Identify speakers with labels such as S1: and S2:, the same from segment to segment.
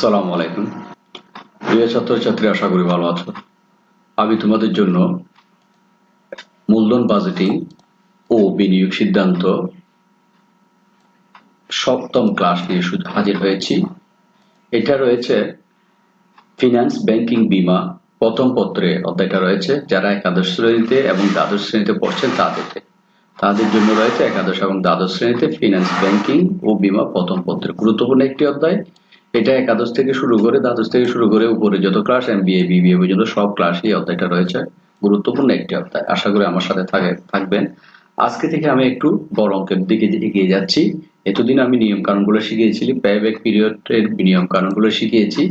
S1: আসসালামু আলাইকুম। প্রিয় ছাত্রছাত্রী, আশা করি ভালো আছো। আমি তোমাদের জন্য মূলধন বাজেটিং ও বিনিয়োগ সিদ্ধান্ত সপ্তম ক্লাস নিয়ে হাজির হয়েছি। এটা রয়েছে ফিনান্স ব্যাংকিং বিমা, প্রথম পত্রে অধ্যায়টা রয়েছে। যারা একাদশ শ্রেণীতে এবং দ্বাদশ শ্রেণীতে পড়ছেন তাদেরকে। তাদের জন্য রয়েছে একাদশ এবং দ্বাদশ শ্রেণীতে ফিনান্স ব্যাংকিং ও বিমা প্রথম পত্রে। গুরুত্বপূর্ণ একটি অধ্যায়। এটা একাদশ থেকে শুরু করে দ্বাদশ থেকে শুরু করে উপরে যত class M B A BBA পর্যন্ত সব ক্লাসই অধ্যায়টা রয়েছে। গুরুত্বপূর্ণ একটি অধ্যায়। আশা করি আমার সাথে থাকে, থাকবেন। আজকে থেকে আমি একটু বড় অঙ্কের দিকে এগিয়ে যাচ্ছি, এতদিন আমি নিয়ম কানুনগুলো শিখিয়েছি প্যাব্যাক পিরিয়ডের নিয়ম কানুনগুলো শিখিয়েছি,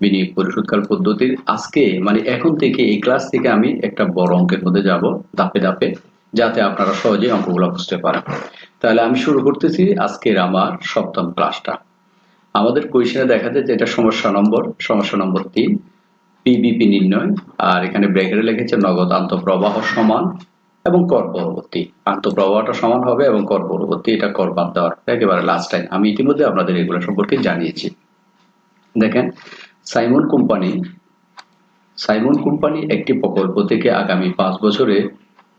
S1: বিনিয়োগ পরিশোধকাল পদ্ধতির। আজকে মানে এখন থেকে এই ক্লাস থেকে আমি একটা বড় অঙ্কের মধ্যে যাব, ধাপে ধাপে, যাতে আপনারা সহজে অঙ্কগুলো বুঝতে পারেন। তাহলে আমি শুরু করতেছি আজকের আমার সপ্তম ক্লাসটা আমাদের কোয়েশনে দেখা যায় যে এটা সমস্যা নম্বর সমস্যা নম্বর তিন পিবিপি নির্ণয়, আর এখানে ব্রেকেটে লিখেছে নগদ আন্তঃপ্রবাহ সমান এবং কর পরবর্তী। আন্তঃপ্রবাহটা সমান হবে এবং কর পরবর্তী, এটা কর বাদ দেওয়ার। একেবারে লাস্ট টাইম আমি ইতিমধ্যে আপনাদের এগুলো সম্পর্কে জানিয়েছি। দেখেন, সাইমন কোম্পানি সাইমন কোম্পানি একটি প্রকল্প থেকে আগামী পাঁচ বছরে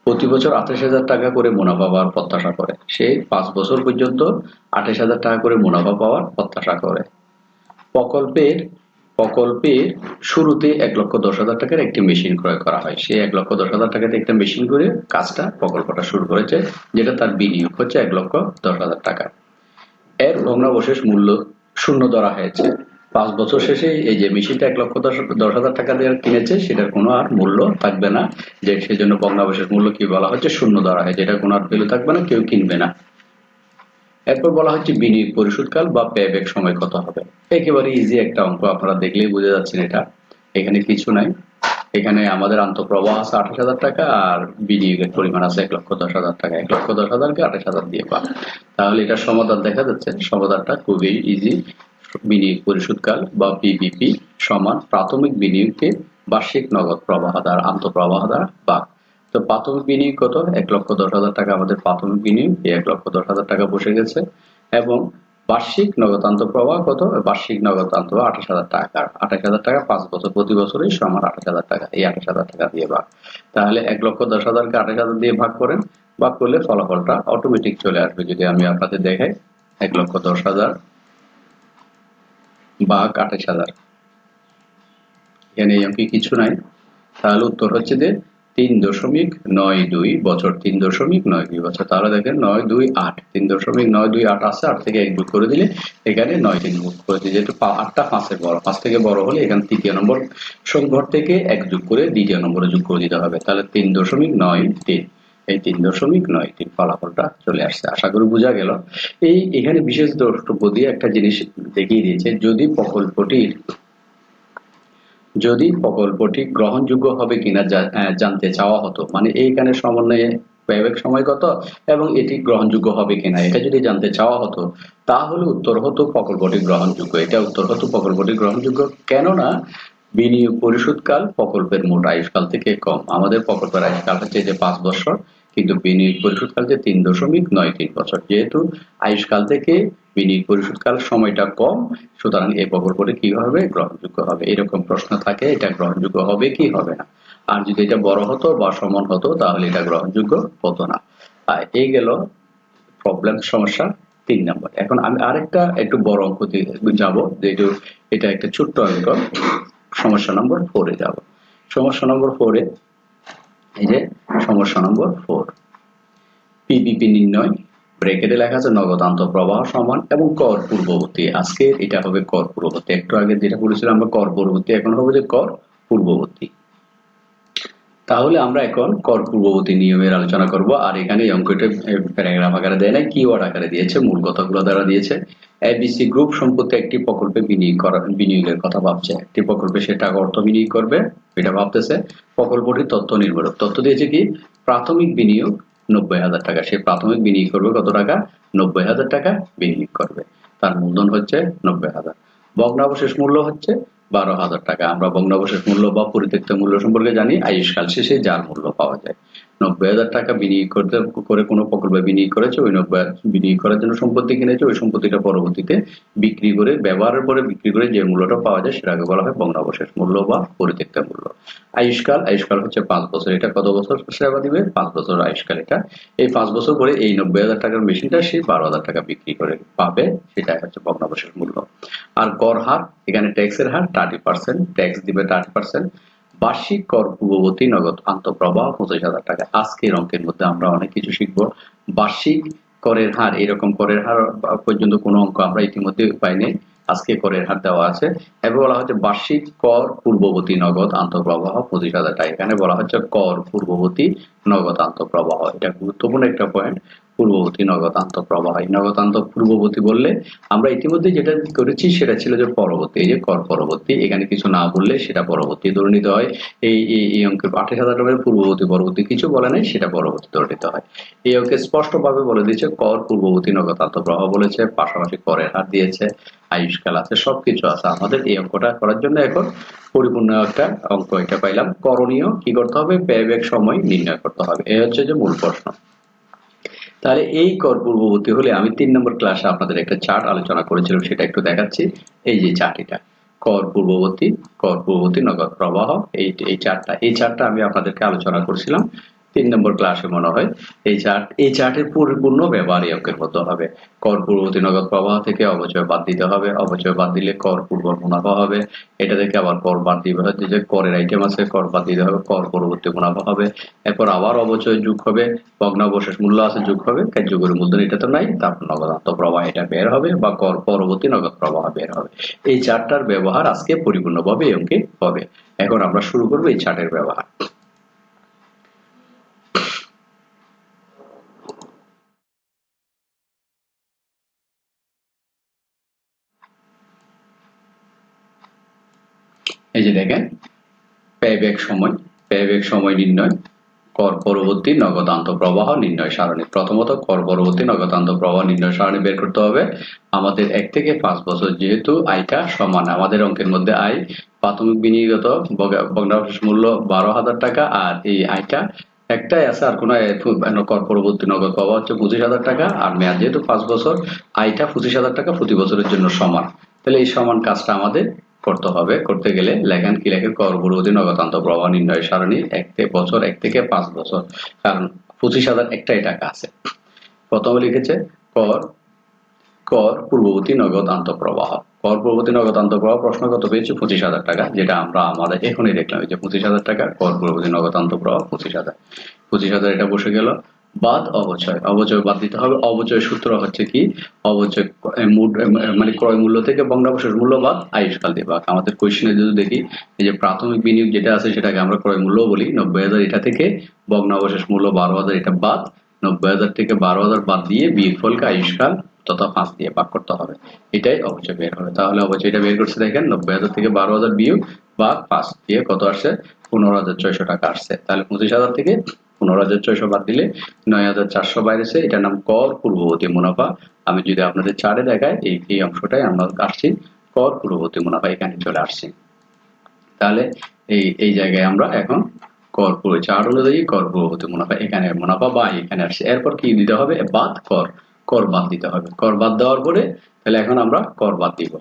S1: প্রতি বছর আঠাশ হাজার টাকা করে মুনাফা পাওয়ার প্রত্যাশা করে। সে পাঁচ বছর পর্যন্ত আঠাশ হাজার টাকা করে মুনাফা পাওয়ার প্রত্যাশা করে। প্রকল্পের প্রকল্পের শুরুতে এক লক্ষ দশ হাজার টাকার একটি মেশিন ক্রয় করা হয়। সে এক লক্ষ দশ হাজার টাকাতে একটা মেশিন করে কাজটা, প্রকল্পটা শুরু করেছে, যেটা তার বিনিয়োগ হচ্ছে এক লক্ষ দশ হাজার টাকা। এর ভগ্নাবশেষ মূল্য শূন্য ধরা হয়েছে। পাঁচ বছর শেষে এই যে মেশিনটা এক লক্ষ দশ হাজার টাকা দিয়ে কিনেছে, সেটার কোনো আর মূল্য থাকবে না। যে সেজন্য ভগ্নাবশেষ মূল্য কি বলা হচ্ছে, শূন্য ধরা হয় যেটা কোনো আর ভ্যালু থাকবে না, কেউ কিনবে না। এরপর বলা হচ্ছে বিনিয়োগ পরিশোধকাল বা পেব্যাক সময় কত হবে। একেবারে ইজি একটা অঙ্ক, আপনারা দেখলেই বুঝে যাচ্ছেন এটা। এখানে কিছু নাই। এখানে আমাদের আন্তঃপ্রবাহ আছে আঠাশ হাজার টাকা আর বিনিয়োগের পরিমাণ আছে এক লক্ষ দশ হাজার টাকা। এক লক্ষ দশ হাজারকে আঠাশ হাজার দিয়ে পান। তাহলে এটা সমাধান দেখা যাচ্ছে। সমাধানটা খুবই ইজি বিনিয়োগ পরিশোধকাল বা পিবিপি সমান প্রাথমিক বিনিয়োগকে বার্ষিক নগদ প্রবাহ দ্বারা, আন্তঃপ্রবাহ দ্বারা ভাগ তো প্রাথমিক বিনিয়োগ কত? এক লক্ষ দশ হাজার টাকা। আমাদের প্রাথমিক বিনিয়োগ, এই এক লক্ষ দশ হাজার টাকা বসে গেছে। এবং বার্ষিক নগদান্ত প্রবাহ কত? বার্ষিক নগদান্ত আঠাশ হাজার টাকা। আঠাশ হাজার টাকা পাঁচ বছর, প্রতি বছরই সমান আঠাশ হাজার টাকা। এই আঠাশ হাজার টাকা দিয়ে ভাগ তাহলে এক লক্ষ দশ হাজারকে আঠাশ হাজার দিয়ে ভাগ করেন। ভাগ করলে ফলাফলটা অটোমেটিক চলে আসবে। যদি আমি আপনাদের দেখাই, এক লক্ষ দশ হাজার ভাগ আঠাশ হাজার। এখানে এমপি কিছু নাই। তাহলে উত্তর হচ্ছে যে তিন দশমিক নয় দুই বছর, তিন দশমিক নয় দুই বছর। তাহলে দেখেন নয় দুই আট, তিন দশমিক নয় দুই আট আছে, আট থেকে এক যোগ করে দিলে এখানে নয় তিন যোগ করে দিলে যেহেতু আটটা পাঁচের বড়, পাঁচ থেকে বড় হলে এখানে তৃতীয় নম্বর সংঘর থেকে এক যোগ করে দ্বিতীয় নম্বরে যোগ করে দিতে হবে। তাহলে তিন দশমিক নয় তিন। এই তিন দশমিক নয়, তিন ফলাফলটা চলে আসছে। আশা করি বোঝা গেল। এই, এখানে বিশেষ দ্রষ্টব্য দিয়ে একটা জিনিস দেখিয়ে দিয়েছে, যদি প্রকল্পটির যদি প্রকল্পটি গ্রহণযোগ্য হবে কিনা জানতে চাওয়া হতো। মানে এইখানে সমন্বয়ে ব্যয়বেগ সময় কত এবং এটি গ্রহণযোগ্য হবে কিনা, এটা যদি জানতে চাওয়া হতো, তাহলে উত্তর হতো প্রকল্পটি গ্রহণযোগ্য। এটা উত্তর হতো প্রকল্পটি গ্রহণযোগ্য। কেননা, বিনিয়োগ পরিশোধকাল প্রকল্পের মোট আয়ুষ্কাল থেকে কম। আমাদের প্রকল্পের আয়ুষ্কাল হচ্ছে যে পাঁচ বছর কিন্তু বিনিয়োগ পরিশোধকাল যে তিন দশমিক নয় তিন বছর। যেহেতু আয়ুষকাল থেকে বিনিয়োগ পরিশোধকাল সময়টা কম, সুতরাং এই প্রকল্পটি কি হবে? গ্রহণযোগ্য হবে। এরকম প্রশ্ন থাকে, এটা গ্রহণযোগ্য হবে কি হবে না? আর যদি এটা বড় হতো বা সমান হতো, তাহলে এটা গ্রহণযোগ্য হতো না। এই গেল প্রবলেম সমস্যা তিন নম্বর। এখন আমি আরেকটা একটু বড় অঙ্ক যাব যেহেতু এটা একটা ছোট্ট অঙ্ক। সমস্যা নম্বর ফোরে যাব। সমস্যা নম্বর ফোরে এই যে সমস্যা নম্বর ফোর পিবিপি নির্ণয়। ব্রেকেটে লেখা আছে নগদ প্রবাহ সমান এবং কর পূর্ববর্তী। আজকে এটা হবে কর পূর্ববর্তী। একটু আগে যেটা বলেছিলাম আমরা কর পূর্ববর্তী, এখন হবে যে কর পূর্ববর্তী। তাহলে আমরা এখন কর পূর্ববর্তী নিয়মের আলোচনা করব। আর এখানে অঙ্কটা প্যারাগ্রাফ আকারে দেয় না কিওয়ার্ড আকারে দিয়েছে, মূল কথাগুলো দ্বারা দিয়েছে। এবিসি গ্রুপ সম্পত্তি একটি প্রকল্পে বিনিয়োগ করার, বিনিয়োগের কথা ভাবছে। একটি প্রকল্পে সে টাকা অর্থ বিনিয়োগ করবে। এটা ভাবতেছে প্রকল্পটির তথ্য নির্ভর তথ্য দিয়েছে কি? প্রাথমিক বিনিয়োগ নব্বই হাজার টাকা। সে প্রাথমিক বিনিয়োগ করবে কত টাকা? নব্বই হাজার টাকা বিনিয়োগ করবে। তার মূলধন হচ্ছে নব্বই হাজার। ভগ্নাবশেষ মূল্য হচ্ছে বারো হাজার টাকা। আমরা ভগ্নাবশেষ মূল্য বা পরিত্যক্ত মূল্য সম্পর্কে জানি আয়ুষ্কাল শেষে যার মূল্য পাওয়া যায়। নব্বই হাজার টাকা বিনিয়োগ করতে, করে কোনো প্রকল্পে বিনিয়োগ করেছে, ওই নব্বই বিনিয়োগ করার জন্য সম্পত্তি কিনেছে, ওই সম্পত্তিটা পরবর্তীতে বিক্রি করে, ব্যবহারের পরে বিক্রি করে যে মূল্যটা পাওয়া যায় সেটাকে বলা হয় ভগ্নাবশেষ মূল্য বা পরিত্যক্ত মূল্য। আয়ুষ্কাল আয়ুষ্কাল হচ্ছে পাঁচ বছর, এটা কত বছর? সেবা দিবে, পাঁচ বছর আয়ুষ্কাল এটা। এই পাঁচ বছর পরে এই নব্বই হাজার টাকার মেশিনটা সে বারো হাজার টাকা বিক্রি করে পাবে সেটা হচ্ছে ভগ্নাবশেষ মূল্য। আর কর হার, এখানে ট্যাক্সের হার থার্টি পার্সেন্ট ট্যাক্স দিবে থার্টি পার্সেন্ট বার্ষিক কর পূর্ববর্তী নগদ আন্তঃপ্রবাহ পঁচিশ হাজার টাকা। আজকের অঙ্কের মধ্যে আমরা অনেক কিছু শিখব। বার্ষিক করের হার, এরকম করের হার পর্যন্ত কোনো অঙ্ক আমরা ইতিমধ্যে পাইনি আজকে করের হার দেওয়া আছে। এবার বলা হচ্ছে বার্ষিক কর পূর্ববর্তী নগদ আন্তঃপ্রবাহ পঁচিশ হাজার টাকা। এখানে বলা হচ্ছে কর পূর্ববর্তী নগদ আন্তঃপ্রবাহ এটা গুরুত্বপূর্ণ একটা পয়েন্ট পূর্ববর্তী নগদ আন্তঃপ্রবাহ এই নগদ আন্ত পূর্ববর্তী বললে আমরা ইতিমধ্যে যেটা করেছি সেটা ছিল যে পরবর্তী যে কর পরবর্তী, এখানে কিছু না বললে সেটা পরবর্তী ধরে নিতে হয়। এই এই অঙ্কের আঠাশ হাজার টাকার পূর্ববর্তী, পরবর্তী কিছু বলে নাই, সেটা পরবর্তী ধরে নিতে হয়। এই অঙ্কে স্পষ্টভাবে বলে দিয়েছে, কর পূর্ববর্তী নগদ আন্তঃপ্রবাহ বলেছে, পাশাপাশি করের হার দিয়েছে, আয়ুষ্কাল আছে, সবকিছু আছে আমাদের। এই অঙ্কটা করার জন্য এখন পরিপূর্ণ একটা অঙ্ক এটা পাইলাম। করণীয় কি করতে হবে? ব্যয়ব্যাক সময় নির্ণয় করতে হবে। এই হচ্ছে যে মূল প্রশ্ন। তাহলে এই কর পূর্ববর্তী হলে আমি তিন নম্বর ক্লাসে আপনাদের একটা চার্ট আলোচনা করেছিলাম, সেটা একটু দেখাচ্ছি। এই যে চার্ট এটা। কর পূর্ববর্তী কর পূর্ববর্তী নগদ প্রবাহ, এই এই চারটা এই চারটা আমি আপনাদেরকে আলোচনা করছিলাম। তিন নম্বর ক্লাসে মনে হয়, এই চার্ট এই চার্টের পরিপূর্ণ ব্যবহার মতো হবে। কর পূর্ববর্তী নগদ প্রবাহ থেকে অবচয় বাদ দিতে হবে অবচয় বাদ দিলে কর পূর্ব মুনাফা হবে। এটা থেকে আবার কর বাদ দিতে হবে যে করের আইটেম আছে, কর বাদ দিতে হবে, কর পরবর্তী মুনাফা হবে। এরপর আবার অবচয় যোগ হবে, ভগ্নাবশেষ মূল্য আছে, যোগ হবে কার্যকরী মূলধন এটা তো নাই তারপর নগদান্ত প্রবাহ এটা বের হবে বা কর পরবর্তী নগদ প্রবাহ বের হবে। এই চার্টটার ব্যবহার আজকে পরিপূর্ণভাবে এই অঙ্কে হবে। এখন আমরা শুরু করব এই চার্টের ব্যবহার। এই যে দেখেন ব্যয়ব্যাক সময় ব্যয়ব্যাক সময় নির্ণয়, কর পরবর্তী নগদান্ত প্রবাহ নির্ণয় সারণী। প্রথমত, কর পরবর্তী নগদান্ত প্রবাহ নির্ণয় সারণী বের করতে হবে। আমাদের এক থেকে পাঁচ বছর যেহেতু আয়টা সমান, আমাদের অঙ্কের মধ্যে আয় প্রাথমিক বিনিয়োগত ভগ্নাবশেষ মূল্য বারো হাজার টাকা আর এই আয়টা একটাই আছে, আর কোনো কর পরবর্তী নগদ প্রবাহ হচ্ছে পঁচিশ হাজার টাকা, আর মেয়াদ যেহেতু পাঁচ বছর, আয়টা পঁচিশ হাজার টাকা প্রতি বছরের জন্য সমান। তাহলে এই সমান কাজটা আমাদের করতে হবে। করতে গেলে লেখেন কি লেখেন কর পূর্ববর্তী নগদান্ত প্রবাহ নির্ণয় সারণী এক বছর, এক থেকে পাঁচ বছর। কারণ পঁচিশ হাজার একটাই টাকা আছে। প্রথমে লিখেছে, কর কর, পূর্ববর্তী নগদ আন্তঃপ্রবাহ কর, পূর্ববর্তী নগদ আন্তঃপ্রবাহ প্রশ্ন কত পেয়েছে পঁচিশ হাজার টাকা, যেটা আমরা আমাদের এখনই দেখলাম। যে পঁচিশ হাজার টাকা, কর, পূর্ববর্তী নগদ আন্তঃপ্রবাহ পঁচিশ হাজার। পঁচিশ হাজার এটা বসে গেল। বাদ, অবচয়। অবচয় বাদ দিতে হবে। অবচয় সূত্র হচ্ছে কি? অবচয় মানে ক্রয় মূল্য থেকে বঙ্গাবশেষ মূল্য বাদ আয়ুষ্কাল দিয়ে আমাদের কোয়েশনে যদি দেখি, এই যে প্রাথমিক বিনিয়োগ যেটা আছে, সেটাকে আমরা ক্রয় মূল্য বলি। নব্বই হাজার এটা থেকে বগ্নাবশেষ মূল্য বারো হাজার, এটা বাদ। নব্বই হাজার থেকে বারো হাজার বাদ দিয়ে বিয়োগ ফলকে আয়ুষ্কাল তথা পাঁচ দিয়ে ভাগ করতে হবে। এটাই অবচয় বের হবে। তাহলে অবচয় এটা বের করছে দেখেন, নব্বই হাজার থেকে বারো হাজার বিয়োগ বা পাঁচ দিয়ে কত আসছে? পনেরো হাজার ছয়শো টাকা আসছে। তাহলে পঁচিশ হাজার থেকে পনেরো হাজার ছয়শো বাদ দিলে নয় হাজার চারশো বাইরেছে। এটার নাম কর পূর্ববর্তী মুনাফা। আমি যদি আপনাদের চারে দেখাই, এই এই অংশটাই আমরা আসছি কর পূর্ববর্তী মুনাফা এখানে চলে আসছি। তাহলে এই এই জায়গায় আমরা এখন কর পুরো চার অনুযায়ী কর পূর্ববর্তী মুনাফা এখানে মুনাফা বা এখানে আসছে। এরপর কি দিতে হবে? বাদ কর। কর বাদ দিতে হবে। কর বাদ দেওয়ার পরে তাহলে এখন আমরা কর বাদ দিব।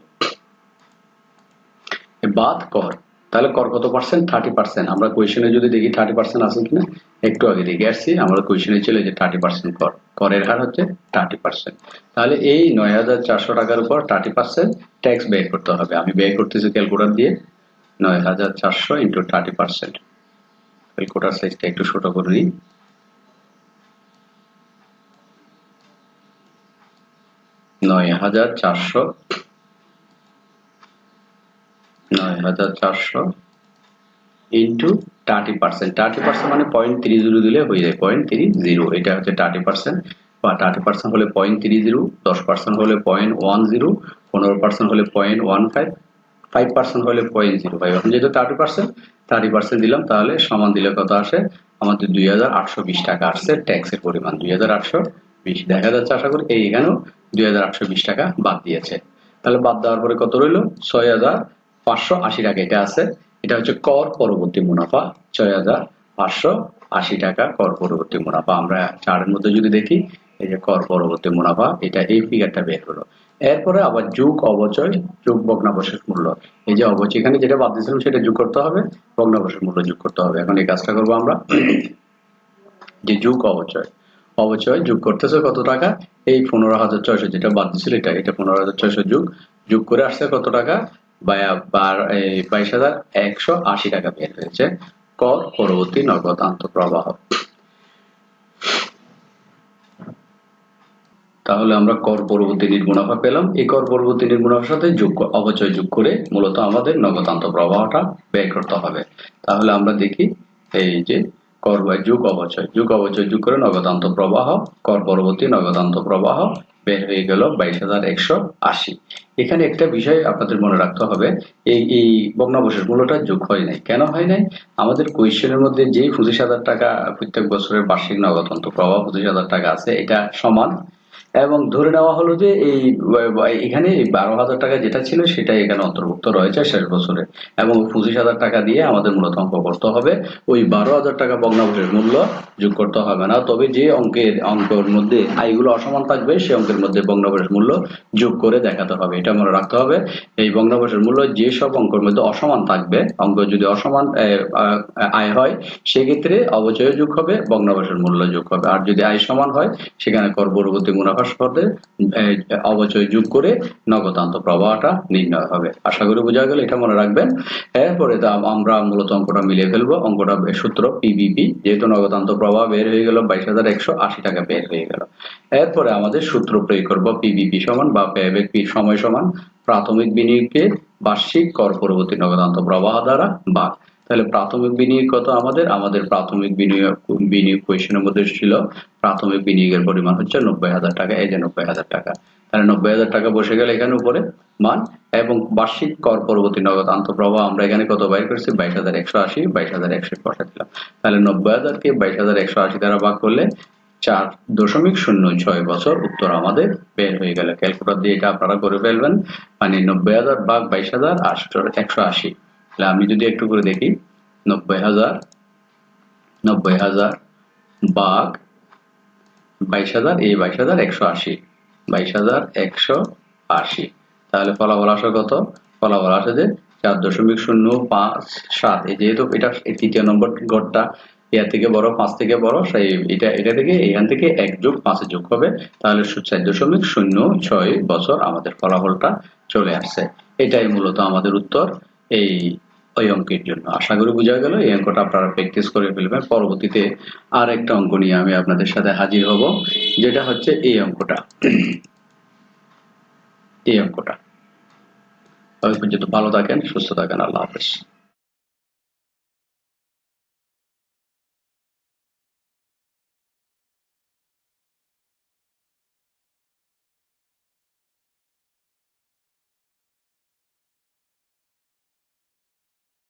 S1: বাদ কর। তাহলে কর কত পার্সেন্ট থার্টি পার্সেন্ট আমরা কোয়েশনে যদি দেখি থার্টি পার্সেন্ট আছে কিনা, একটু আগে দেখে আসছি, আমরা কোয়েশনে চলে যে থার্টি পার্সেন্ট কর। করের হার হচ্ছে থার্টি পার্সেন্ট তাহলে এই নয় হাজার চারশো টাকার উপর থার্টি পার্সেন্ট ট্যাক্স ব্যয় করতে হবে। আমি ব্যয় করতেছি ক্যালকুলেটার দিয়ে নয় হাজার চারশো ইন্টু থার্টি পার্সেন্ট ক্যালকুলেটার সাইজটা একটু ছোট করে নিই। নয় হাজার চারশো নয় হাজার চারশো into thirty percent thirty percent মানে পয়েন্ট থ্রি জিরো দিলে হয়ে যায় পয়েন্ট থ্রি জিরো এটা হচ্ছে থার্টি পার্সেন্ট বা থার্টি পার্সেন্ট হলে পয়েন্ট থ্রি জিরো দশ পার্সেন্ট হলে পয়েন্ট ওয়ান জিরো পনেরো পার্সেন্ট হলে point one five five percent হলে পয়েন্ট জিরো ফাইভ এখন যেহেতু থার্টি পার্সেন্ট থার্টি পার্সেন্ট দিলাম, তাহলে সমান দিলে কত আসে? আমাদের দুই হাজার আটশো বিশ টাকা আসছে ট্যাক্সের পরিমাণ, দুই হাজার আটশো বিশ। দেখা যাচ্ছে, আশা করি দুই হাজার আটশো বিশ টাকা বাদ দিয়েছে। তাহলে বাদ দেওয়ার পরে কত রইল? ছয় হাজার পাঁচশো আশি টাকা এটা আছে। এটা হচ্ছে কর পরবর্তী মুনাফা, ছয় হাজার পাঁচশো আশি টাকা কর পরবর্তী মুনাফা। আমরা চারের মধ্যে যদি দেখি, এই যে কর পরবর্তী মুনাফা, এটা এই ফিগারটা বের হলো। এরপরে আবার যুগ অবচয়, যুগ ভগ্নাবশেষ মূল্য। এই যে অবচয়, এখানে যেটা বাদ দিয়েছিলাম সেটা যোগ করতে হবে, ভগ্নাবশেষ মূল্য যোগ করতে হবে। এখন এই কাজটা করব আমরা। যে যুগ অবচয় অবচয় যোগ করতেছে কত টাকা? এই পনেরো হাজার ছয়শো, যেটা বাদ দিয়েছিল এটা এটা পনেরো হাজার ছয়শো যোগ। যোগ করে আসছে কত টাকা? বাইশ টাকা বের হয়েছে। কর পরবর্তী নগদ আন্তঃপ্রবাহ। তাহলে আমরা কর পরবর্তী নির্মুনাফা পেলাম। এই কর পরবর্তী নির্মুনাফার সাথে যোগ অবচয় যোগ করে মূলত আমাদের নগদান্ত প্রবাহটা বের করতে হবে। তাহলে আমরা দেখি এই যে কর বা যুগ অবচয় যুগ অবচয় যোগ করে নগদান্ত প্রবাহ কর পরবর্তী নগদান্ত প্রবাহ বের হয়ে গেল বাইশ হাজার একশো আশি। এখানে একটা বিষয় আপনাদের মনে রাখতে হবে, এই এই ভগ্নাবশেষ মূল্যটা যোগ হয় নাই। কেন হয় নাই? আমাদের কোয়েশ্চেনের মধ্যে যে পঁচিশ হাজার টাকা প্রত্যেক বছরের বার্ষিক নগদন্ত প্রবাহ পঁচিশ হাজার টাকা আছে, এটা সমান। এবং ধরে নেওয়া হলো যে এই এখানে বারো হাজার টাকা যেটা ছিল সেটা এখানে অন্তর্ভুক্ত রয়েছে শেষ বছরে। এবং পঁচিশ হাজার টাকা দিয়ে আমাদের মূলত অঙ্ক করতে হবে। ওই বারো হাজার টাকা ভগ্নাংশের মূল্য যোগ করতে হবে না। তবে যে অঙ্কের অঙ্কের মধ্যে আয়গুলো অসমান থাকবে, সেই অঙ্কের মধ্যে ভগ্নাংশের মূল্য যোগ করে দেখাতে হবে। এটা মনে রাখতে হবে। এই ভগ্নাংশের মূল্য যে সব অঙ্কের মধ্যে অসমান থাকবে, অঙ্ক যদি অসমান আয় হয়, সেক্ষেত্রে অবচয় যোগ হবে ভগ্নাংশের মূল্য যোগ হবে। আর যদি আয় সমান হয়, সেখানে কর পরবর্তী মুনাফা প্রকাশ করতে অবচয় যোগ করে নগদান্ত প্রবাহটা নির্ণয় হবে। আশা করি বোঝা গেল, এটা মনে রাখবেন। এরপরে আমরা মূলত অঙ্কটা মিলিয়ে ফেলব। অঙ্কটা সূত্র পিবিপি যেহেতু নগদান্ত প্রবাহ বের হয়ে গেল, বাইশ হাজার একশো আশি টাকা বের হয়ে গেল। এরপরে আমাদের সূত্র প্রয়োগ করব পিবিপি সমান বা পেব্যাক সময় সমান, প্রাথমিক বিনিয়োগকে বার্ষিক কর পরবর্তী নগদান্ত প্রবাহ দ্বারা বা তাহলে প্রাথমিক বিনিয়োগ কত আমাদের? আমাদের প্রাথমিক বিনিয়োগ বিনিয়োগ কোয়েশনের মধ্যে ছিল প্রাথমিক বিনিয়োগের পরিমাণ হচ্ছে নব্বই হাজার টাকা, এই যে নব্বই হাজার টাকা। তাহলে নব্বই হাজার টাকা বসে গেলে এখানে উপরে, মান, এবং বার্ষিক কর পরবর্তী নগদ আন্তঃপ্রবাহ আমরা এখানে কত বাইর করছি? বাইশ হাজার একশো আশি, বাইশ হাজার একশো বসা দিলাম তাহলে নব্বই হাজারকে বাইশ হাজার একশো আশি দ্বারা ভাগ করলে চার দশমিক শূন্য ছয় বছর উত্তর আমাদের বের হয়ে গেল। ক্যালকুলেটর দিয়ে এটা আপনারা করে ফেলবেন। মানে নব্বই হাজার ভাগ বাইশ হাজার একশো আশি। তাহলে আমি যদি একটু করে দেখি, নব্বই হাজার নব্বই হাজার বাঘ, বাইশ হাজার, এই বাইশ হাজার একশো আশি, বাইশ হাজার একশো আশি। তাহলে ফলাফল আসে কত? ফলাফল আসে যে চার দশমিক শূন্য পাঁচ সাত। এই যেহেতু এটা তৃতীয় নম্বর গড়টা, ইয়ার থেকে বড়, পাঁচ থেকে বড়, সেই এটা এটা থেকে এখান থেকে এক যোগ পাঁচে যোগ হবে। তাহলে চার দশমিক শূন্য ছয় বছর আমাদের ফলাফলটা চলে আসছে। এটাই মূলত আমাদের উত্তর। এই ওই অঙ্কের জন্য। আশা করি বোঝা গেল, এই অঙ্কটা আপনারা প্র্যাকটিস করে ফেলবেন। পরবর্তীতে আর একটা অঙ্ক নিয়ে আমি আপনাদের সাথে হাজির হব, যেটা হচ্ছে এই অঙ্কটা। এই অঙ্কটা। তবে পর্যন্ত ভালো থাকেন, সুস্থ থাকেন, আল্লাহ হাফেজ।